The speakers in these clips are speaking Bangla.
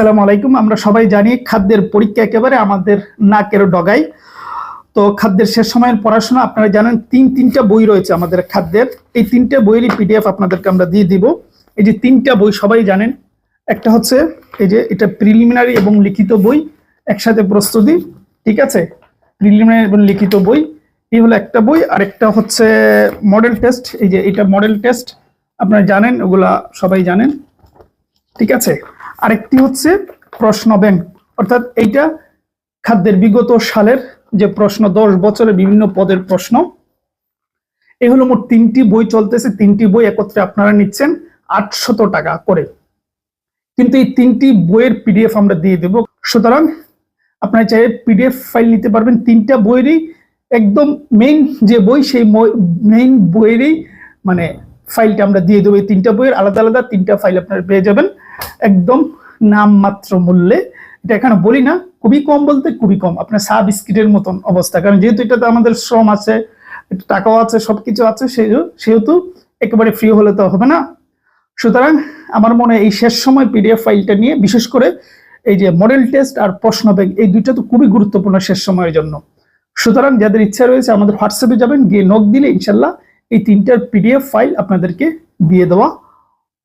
আসসালামু আলাইকুম। আমরা সবাই জানি খাদ্যের পরীক্ষা একেবারে আমাদের নাকের ডগায়। তো খাদ্যের শেষ সময়ের পড়াশোনা, আপনারা জানেন তিন, তিনটা বই রয়েছে আমাদের খাদ্যের। এই তিনটা বইয়েরই পিডিএফ আপনাদেরকে আমরা দিয়ে দিব। এই যে তিনটা বই সবাই জানেন, একটা হচ্ছে এই যে এটা প্রিলিমিনারি এবং লিখিত বই, একসাথে প্রস্তুতি, ঠিক আছে? প্রিলিমিনারি এবং লিখিত বই, এই হলো একটা বই। আর একটা হচ্ছে মডেল টেস্ট এই যে এটা মডেল টেস্ট আপনারা জানেন, ওগুলা সবাই জানেন, ঠিক আছে? আরেকটি হচ্ছে প্রশ্ন ব্যাংক। অর্থাৎ এইটা খাদ্যের বিগত সালের যে প্রশ্ন, দশ বছরের বিভিন্ন পদের প্রশ্ন এই হলো মোট তিনটি বই চলতেছে। তিনটি বই একত্রে আপনারা নিচ্ছেন আটশত টাকা করে। কিন্তু এই তিনটি বইয়ের পিডিএফ আমরা দিয়ে দেব। সুতরাং আপনারা চাইলে পিডিএফ ফাইল নিতে পারবেন। তিনটা বইয়েরই একদম মেইন যে বই, সেই মেইন বইয়েরই মানে ফাইলটা আমরা দিয়ে দেবো। এই তিনটা বইয়ের আলাদা আলাদা তিনটা ফাইল আপনারা পেয়ে যাবেন। একদম নামমাত্র মূল্যে। এটা এখানে বলি না, খুবই কম বলতে খুবই কম। আপনার চা বিস্কিটের মতন অবস্থা। কারণ যেহেতু এটাতে আমাদের শ্রম আছে টাকাও আছে, সবকিছু আছে সেই সেহেতু একেবারে ফ্রি হলে তো হবে না। সুতরাং আমার মনে এই শেষ সময় পিডিএফ ফাইলটা নিয়ে, বিশেষ করে এই যে মডেল টেস্ট আর প্রশ্ন ব্যাংক এই দুইটা তো খুবই গুরুত্বপূর্ণ শেষ সময়ের জন্য। সুতরাং যাদের ইচ্ছা রয়েছে, আমাদের হোয়াটসঅ্যাপে যাবেন, গিয়ে নক দিলে ইনশাল্লাহ এই তিনটার পিডিএফ ফাইল আপনাদেরকে দিয়ে দেওয়া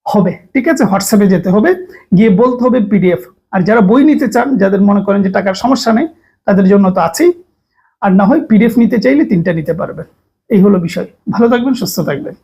হবে, ঠিক আছে? হোয়াটসঅ্যাপে যেতে হবে, গিয়ে বলতে হবে পিডিএফ আর যারা বই নিতে চান, যাদের মনে করেন যে টাকার সমস্যা নেই, তাদের জন্য তো আছেই। আর না হয় পিডিএফ নিতে চাইলে তিনটা নিতে পারবেন। এই হলো বিষয়। ভালো থাকবেন, সুস্থ থাকবেন।